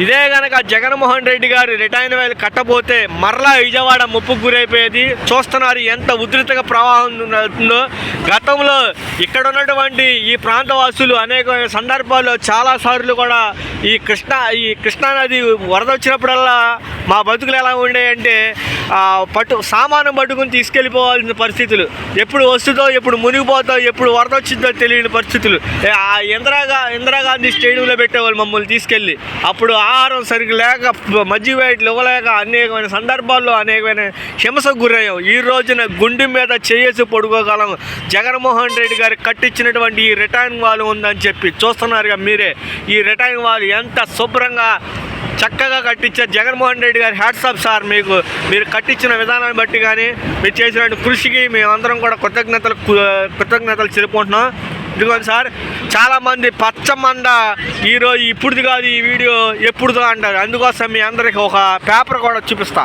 ఇదే గనక జగన్మోహన్ రెడ్డి గారు రిటైర్ వేలు కట్టబోతే మరలా విజయవాడ ముప్పుకు గురైపోయేది. చూస్తున్నారు ఎంత ఉధృతగా ప్రవాహం ఉందో గతంలో ఇక్కడ ఉన్నటువంటి ఈ ప్రాంతవాసులు అనేక సందర్భాల్లో చాలా సార్లు కూడా ఈ కృష్ణా ఈ కృష్ణానది వరద వచ్చినప్పుడల్లా మా బతుకులు ఎలా ఉండేయంటే పట్టు సామాను పట్టుకుని తీసుకెళ్ళిపోవాల్సిన పరిస్థితులు. ఎప్పుడు వస్తుందో ఎప్పుడు మునిగిపోతో ఎప్పుడు వరద వచ్చిందో తెలియని పరిస్థితులు. ఆ ఇందిరాగా ఇందిరాగాంధీ స్టేడియంలో పెట్టేవాళ్ళు మమ్మల్ని తీసుకెళ్ళి. అప్పుడు ఆహారం సరిగ్గా లేక మజ్జిగ వేయట్లు ఇవ్వలేక అనేకమైన సందర్భాల్లో అనేకమైన హింసకు గురయ్యాం. ఈ రోజున గుండె మీద చేయేసి పడుకోగలం. జగన్మోహన్ రెడ్డి గారు కట్టించినటువంటి ఈ రిటైర్న్ వాల్ ఉందని చెప్పి చూస్తున్నారుగా మీరే. ఈ రిటైర్న్ వాల్ ఎంత శుభ్రంగా చక్కగా కట్టించారు జగన్మోహన్ రెడ్డి గారి హ్యాట్సాప్ సార్ మీకు. మీరు కట్టించిన విధానాన్ని బట్టి కానీ మీరు చేసిన కృషికి మేమందరం కూడా కృతజ్ఞతలు కృతజ్ఞతలు చెప్పుకుంటున్నాం. ఇదిగోండి సార్ చాలామంది పచ్చమండ ఈరోజు ఇప్పుడుది కాదు ఈ వీడియో ఎప్పుడుదో అంటారు. అందుకోసం మీ అందరికి ఒక పేపర్ కూడా చూపిస్తా.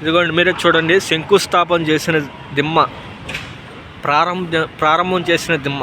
ఇదిగోండి మీరే చూడండి శంకుస్థాపన చేసిన దిమ్మ. ప్రారంభ ప్రారంభం చేసిన దిమ్మ.